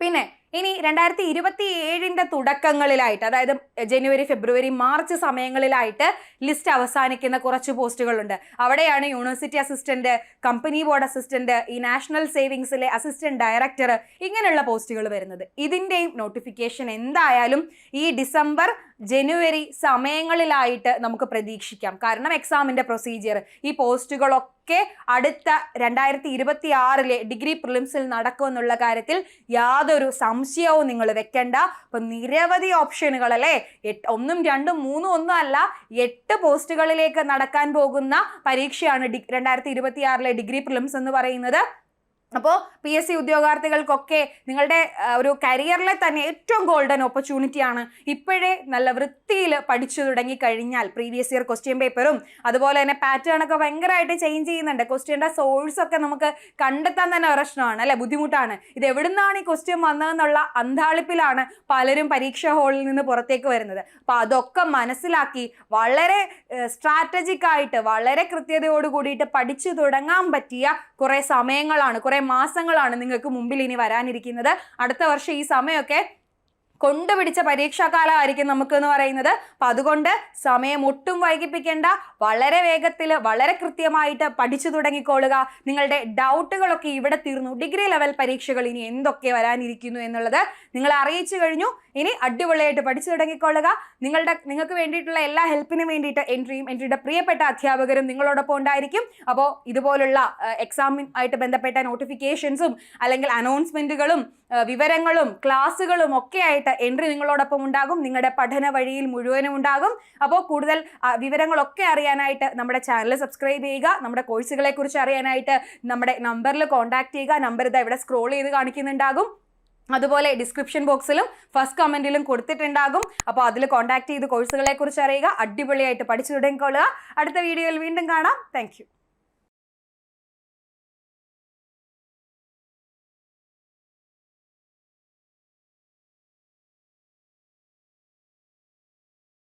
പിന്നെ ഇനി രണ്ടായിരത്തി ഇരുപത്തി ഏഴിന്റെ തുടക്കങ്ങളിലായിട്ട് അതായത് ജനുവരി ഫെബ്രുവരി മാർച്ച് സമയങ്ങളിലായിട്ട് ലിസ്റ്റ് അവസാനിക്കുന്ന കുറച്ച് പോസ്റ്റുകളുണ്ട്. അവിടെയാണ് university assistant company board assistant ഈ നാഷണൽ സേവിങ്സിലെ അസിസ്റ്റന്റ് ഡയറക്ടർ ഇങ്ങനെയുള്ള പോസ്റ്റുകൾ വരുന്നത്. ഇതിന്റെയും നോട്ടിഫിക്കേഷൻ എന്തായാലും ഈ ഡിസംബർ ജനുവരി സമയങ്ങളിലായിട്ട് നമുക്ക് പ്രതീക്ഷിക്കാം. കാരണം എക്സാമിന്റെ പ്രൊസീജിയർ ഈ പോസ്റ്റുകളൊക്കെ അടുത്ത രണ്ടായിരത്തി ഇരുപത്തി ആറിലെ ഡിഗ്രി പ്രിലിംസിൽ നടക്കുമെന്നുള്ള കാര്യത്തിൽ യാതൊരു സംശയവും നിങ്ങൾ വെക്കണ്ട. ഇപ്പൊ നിരവധി ഓപ്ഷനുകൾ അല്ലേ? ഒന്നും രണ്ടും മൂന്നും ഒന്നും അല്ല എട്ട് പോസ്റ്റുകളിലേക്ക് നടക്കാൻ പോകുന്ന പരീക്ഷയാണ് ഡി രണ്ടായിരത്തി ഇരുപത്തി ആറിലെ ഡിഗ്രി പ്രിലിംസ് എന്ന് പറയുന്നത്. അപ്പോൾ പി എസ് സി ഉദ്യോഗാർത്ഥികൾക്കൊക്കെ നിങ്ങളുടെ ഒരു കരിയറിലെ തന്നെ ഏറ്റവും ഗോൾഡൻ ഓപ്പർച്യൂണിറ്റി ആണ് ഇപ്പോഴേ നല്ല വൃത്തിയിൽ പഠിച്ചു തുടങ്ങി കഴിഞ്ഞാൽ പ്രീവിയസ് ഇയർ ക്വസ്റ്റ്യൻ പേപ്പറും അതുപോലെ തന്നെ പാറ്റേൺ ഒക്കെ ഭയങ്കരമായിട്ട് ചേഞ്ച് ചെയ്യുന്നുണ്ട്. ക്വസ്റ്റ്യന്റെ സോഴ്സ് ഒക്കെ നമുക്ക് കണ്ടെത്താൻ തന്നെ പ്രശ്നമാണ് അല്ലെ? ബുദ്ധിമുട്ടാണ്. ഇത് എവിടുന്നാണ് ഈ ക്വസ്റ്റ്യൻ വന്നതെന്നുള്ള അന്താളിപ്പിലാണ് പലരും പരീക്ഷാ ഹാളിൽ നിന്ന് പുറത്തേക്ക് വരുന്നത്. അപ്പോൾ അതൊക്കെ മനസ്സിലാക്കി വളരെ സ്ട്രാറ്റജിക്കായിട്ട് വളരെ കൃത്യതയോട് കൂടിയിട്ട് പഠിച്ചു തുടങ്ങാൻ പറ്റിയ കുറേ സമയങ്ങളാണ് കുറേ മാസങ്ങളാണ് നിങ്ങൾക്ക് മുമ്പിൽ ഇനി വരാനിരിക്കുന്നത്. അടുത്ത വർഷം ഈ സമയമൊക്കെ കൊണ്ടുപിടിച്ച പരീക്ഷാകാലമായിരിക്കും നമുക്ക് എന്ന് പറയുന്നത്. അപ്പം അതുകൊണ്ട് സമയം ഒട്ടും വൈകിപ്പിക്കേണ്ട. വളരെ വേഗത്തിൽ വളരെ കൃത്യമായിട്ട് പഠിച്ചു തുടങ്ങിക്കൊള്ളുക നിങ്ങളുടെ ഡൗട്ടുകളൊക്കെ ഇവിടെ തീർന്നു. ഡിഗ്രി ലെവൽ പരീക്ഷകൾ ഇനി എന്തൊക്കെ വരാനിരിക്കുന്നു എന്നുള്ളത് നിങ്ങൾ അറിയിച്ചു കഴിഞ്ഞു. ഇനി അടിപൊളിയായിട്ട് പഠിച്ചു തുടങ്ങിക്കൊള്ളുക. നിങ്ങളുടെ നിങ്ങൾക്ക് വേണ്ടിയിട്ടുള്ള എല്ലാ ഹെൽപ്പിനും വേണ്ടിയിട്ട് എൻട്രിയും എൻട്രിയുടെ പ്രിയപ്പെട്ട അധ്യാപകരും നിങ്ങളോടൊപ്പം ഉണ്ടായിരിക്കും. അപ്പോൾ ഇതുപോലുള്ള എക്സാമിൻ ആയിട്ട് ബന്ധപ്പെട്ട നോട്ടിഫിക്കേഷൻസും അല്ലെങ്കിൽ അനൗൺസ്മെന്റുകളും വിവരങ്ങളും ക്ലാസ്സുകളും ഒക്കെ ആയിട്ട് എൻട്രി നിങ്ങളോടൊപ്പം ഉണ്ടാകും. നിങ്ങളുടെ പഠന വഴിയിൽ മുഴുവനും ഉണ്ടാകും. അപ്പോൾ കൂടുതൽ വിവരങ്ങളൊക്കെ അറിയാനായിട്ട് നമ്മുടെ ചാനൽ സബ്സ്ക്രൈബ് ചെയ്യുക. നമ്മുടെ കോഴ്സുകളെ കുറിച്ച് അറിയാനായിട്ട് നമ്മുടെ നമ്പറിൽ കോൺടാക്ട് ചെയ്യുക. നമ്പർ ഇതാ ഇവിടെ സ്ക്രോൾ ചെയ്ത് കാണിക്കുന്നുണ്ടാകും. അതുപോലെ ഡിസ്ക്രിപ്ഷൻ ബോക്സിലും ഫസ്റ്റ് കമന്റിലും കൊടുത്തിട്ടുണ്ടാകും. അപ്പോൾ അതിൽ കോൺടാക്ട് ചെയ്ത് കോഴ്സുകളെ കുറിച്ച് അറിയുക. അടിപൊളിയായിട്ട് പഠിച്ചു തുടങ്ങിക്കൊള്ളുക. അടുത്ത വീഡിയോയിൽ വീണ്ടും കാണാം. താങ്ക്